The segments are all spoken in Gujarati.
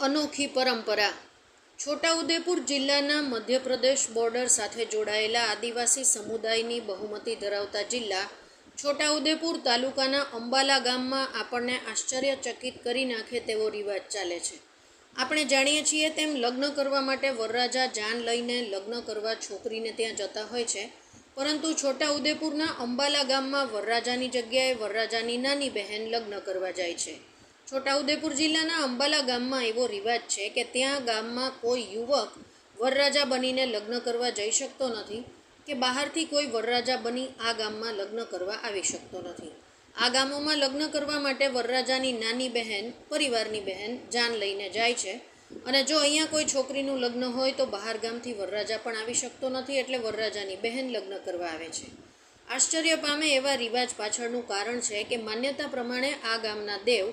અનોખી પરંપરા. છોટાઉદેપુર જિલ્લાના મધ્યપ્રદેશ બોર્ડર સાથે જોડાયેલા આદિવાસી સમુદાયની બહુમતી ધરાવતા જિલ્લા છોટાઉદેપુર તાલુકાના અંબાલા ગામમાં આપણને આશ્ચર્યચકિત કરી નાખે તેવો રિવાજ ચાલે છે. આપણે જાણીએ છીએ તેમ લગ્ન કરવા માટે વરરાજા જાન લઈને લગ્ન કરવા છોકરીને ત્યાં જતા હોય છે, પરંતુ છોટાઉદેપુરના અંબાલા ગામમાં વરરાજાની જગ્યાએ વરરાજાની નાની બહેન લગ્ન કરવા જાય છે. છોટાઉદેપુર જિલ્લાના અંબાલા ગામમાં એવો રિવાજ છે કે ત્યાં ગામમાં કોઈ યુવક વરરાજા બનીને લગ્ન કરવા જઈ શકતો નથી કે બહારથી કોઈ વરરાજા બની આ ગામમાં લગ્ન કરવા આવી શકતો નથી. આ ગામોમાં લગ્ન કરવા માટે વરરાજાની નાની બહેન, પરિવારની બહેન જાન લઈને જાય છે અને જો અહીંયા કોઈ છોકરીનું લગ્ન હોય તો બહાર ગામથી વરરાજા પણ આવી શકતો નથી એટલે વરરાજાની બહેન લગ્ન કરવા આવે છે. આશ્ચર્ય પામે એવા રિવાજ પાછળનું કારણ છે કે માન્યતા પ્રમાણે આ ગામના દેવ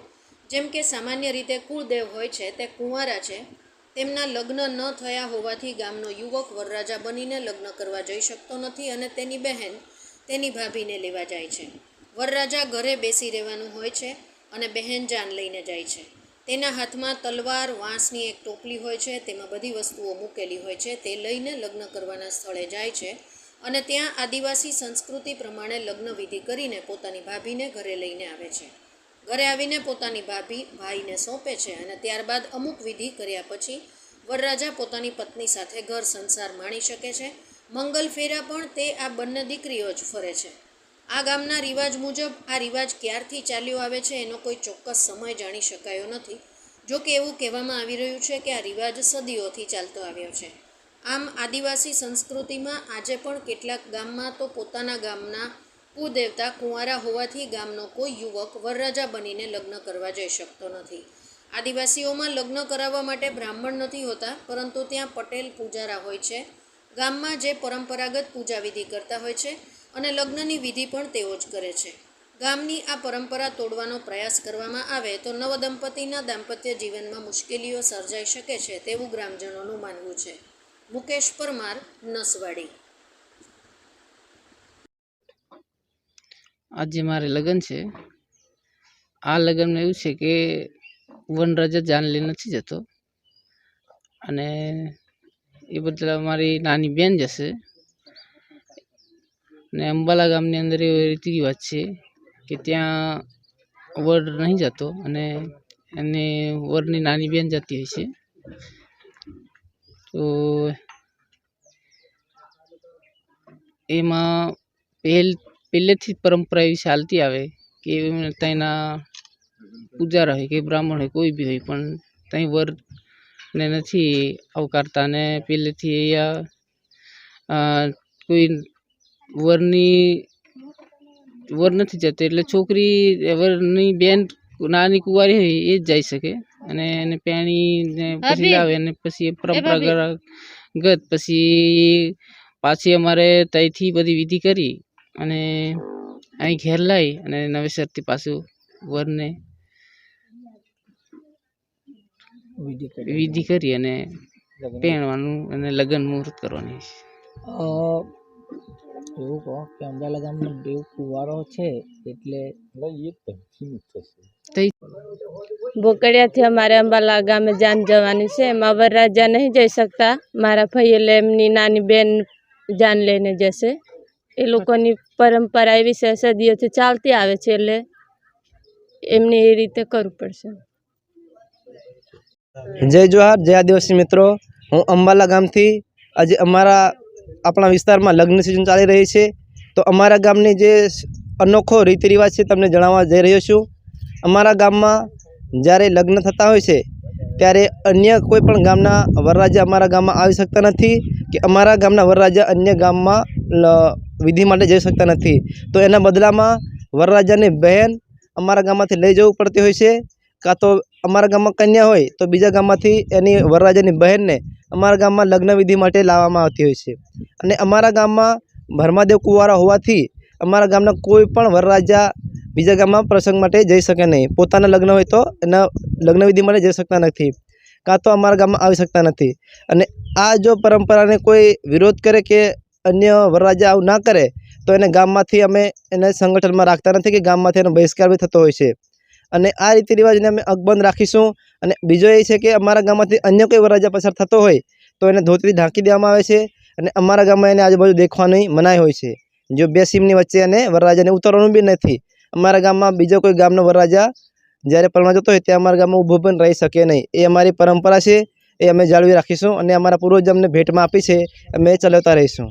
જેમ કે સામાન્ય રીતે કુળદેવ હોય છે, તે કુંવારા છે, તેમના લગ્ન ન થયા હોવાથી ગામનો યુવક વરરાજા બનીને લગ્ન કરવા જઈ શકતો નથી અને તેની બહેન તેની ભાભીને લેવા જાય છે. વરરાજા ઘરે બેસી રહેવાનું હોય છે અને બહેન જાન લઈને જાય છે. તેના હાથમાં તલવાર, વાંસની એક ટોપલી હોય છે, તેમાં બધી વસ્તુઓ મૂકેલી હોય છે, તે લઈને લગ્ન કરવાના સ્થળે જાય છે અને ત્યાં આદિવાસી સંસ્કૃતિ પ્રમાણે લગ્ન વિધિ કરીને પોતાની ભાભીને ઘરે લઈને આવે છે. ઘરે આવીને પોતાની ભાભી, ભાઈને સોંપે છે અને ત્યારબાદ અમુક વિધિ કર્યા પછી વરરાજા પોતાની પત્ની સાથે ઘર સંસાર માણી શકે છે. મંગલ ફેરા પણ તે આ બંને દીકરીઓ જ ફરે છે. આ ગામના રિવાજ મુજબ આ રિવાજ ક્યારથી ચાલ્યો આવે છે એનો કોઈ ચોક્કસ સમય જાણી શકાયો નથી. જો કે એવું કહેવામાં આવી રહ્યું છે કે આ રિવાજ સદીઓથી ચાલતો આવ્યો છે. આમ આદિવાસી સંસ્કૃતિમાં આજે પણ કેટલાક ગામમાં તો પોતાના ગામના કુદેવતા કુંવારા હોવાથી ગામનો કોઈ યુવક વરરાજા બનીને લગ્ન કરવા જઈ શકતો નથી. આદિવાસીઓમાં લગ્ન કરાવવા માટે બ્રાહ્મણ નથી હોતા, પરંતુ ત્યાં પટેલ પૂજારા હોય છે. ગામમાં જે પરંપરાગત પૂજા વિધિ કરતા હોય છે અને લગ્નની વિધિ પણ તેઓ જ કરે છે. ગામની આ પરંપરા તોડવાનો પ્રયાસ કરવામાં આવે તો નવદંપતિના દાંપત્ય જીવનમાં મુશ્કેલીઓ સર્જાઈ શકે છે તેવું ગ્રામજનોનું માનવું છે. મુકેશ પરમાર, નસવાડી. આજે મારે લગ્ન છે. આ લગ્નમાં એવું છે કે વનરાજા જાન લઈ નથી જતો. અને એ બદલા મારી નાની બેન જશે. ને અંબાલા ગામની અંદર એવો રીતિ રિવાજ છે કે ત્યાં વર નહીં જતો અને એને વરની નાની બેન જતી હોય છે. તો એમાં પહેલ પહેલેથી જ પરંપરા એવી ચાલતી આવે કે ત્યાંના પૂજારા હોય કે બ્રાહ્મણ હોય, કોઈ બી હોય, પણ ત્યાં વરને નથી આવકારતા. ને પહેલેથી અહીંયા કોઈ વરની, વર નથી જતો, એટલે છોકરી, વરની બેન, નાની કુંવારી હોય એ જ જઈ શકે. અને એને પેણીને પછી લાવે અને પછી પરંપરાગત, પછી પાછી અમારે ત્યાંથી બધી વિધિ કરી. અને અહીં ઘેર લાવી અને નવેસરથી પાછું વરને વિધિ કરી. અને પહેરવાનું અને લગ્ન મુહૂર્ત કરવાની છે. એવું કહો કે અંબાલા ગામનો દેવ કુવારો છે એટલે બોકડિયાથી અમારે અંબાલા ગામે જાન જવાની છે. એમાં વરરાજા નહીં જઈ શકતા. મારા ભાઈ એટલે એમની નાની બેન જાન લઈને જશે. એ લોકોની પરંપરા એવી છે, સદીઓથી ચાલતી આવે છે, એટલે એમને એ રીતે કરવું પડશે. જય જોહાર, જય આદિવાસી મિત્રો. હું અંબાલા ગામથી, આજે અમારા આપણા વિસ્તારમાં લગ્ન સિઝન ચાલી રહી છે. તો અમારા ગામની જે અનોખો રીતિ રિવાજ છે, તમને જણાવવા જઈ રહ્યો છું. અમારા ગામમાં જ્યારે લગ્ન થતા હોય છે, ત્યારે અન્ય કોઈ પણ ગામના વરરાજા અમારા ગામમાં આવી શકતા નથી કે અમારા ગામના વરરાજા અન્ય ગામમાં વિધિ માટે જઈ શકતા નથી. તો એના બદલામાં વરરાજાની બહેન અમારા ગામમાંથી લઈ જવું પડતી હોય છે. કાં તો અમારા ગામમાં કન્યા હોય તો બીજા ગામમાંથી એની વરરાજાની બહેનને અમારા ગામમાં લગ્ન વિધિ માટે લાવવામાં આવતી હોય છે. અને અમારા ગામમાં ભરમાદેવ કુંવારા હોવાથી અમારા ગામના કોઈ પણ વરરાજા બીજા ગામમાં પ્રસંગ માટે જઈ શકે નહીં. પોતાના લગ્ન હોય તો એના લગ્ન વિધિ માટે જઈ શકતા નથી. કાં તો અમારા ગામમાં આવી શકતા નથી. અને આ જો પરંપરાને કોઈ વિરોધ કરે કે અન્ય વરરાજા આવું ના કરે, તો એને ગામમાંથી અમે એને સંગઠનમાં રાખતા નથી કે ગામમાંથી એનો બહિષ્કાર બી થતો હોય છે. અને આ રીતિ રિવાજને અમે અકબંધ રાખીશું. અને બીજો એ છે કે અમારા ગામમાંથી અન્ય કોઈ વરરાજા પસાર થતો હોય, તો એને ધોતરી ઢાંકી દેવામાં આવે છે અને અમારા ગામમાં એને આજુબાજુ દેખવાની મનાઈ હોય છે. જો બે સીમની વચ્ચે એને વરરાજાને ઉતરવાનું બી નથી. અમારા ગામમાં બીજો કોઈ ગામનો વરરાજા જ્યારે પરમા જતો હોય, ત્યાં અમારા ગામમાં ઊભો પણ રહી શકે નહીં. એ અમારી પરંપરા છે, એ અમે જાળવી રાખીશું અને અમારા પૂર્વજ અમને ભેટમાં આપી છે, અમે ચલાવતા રહીશું.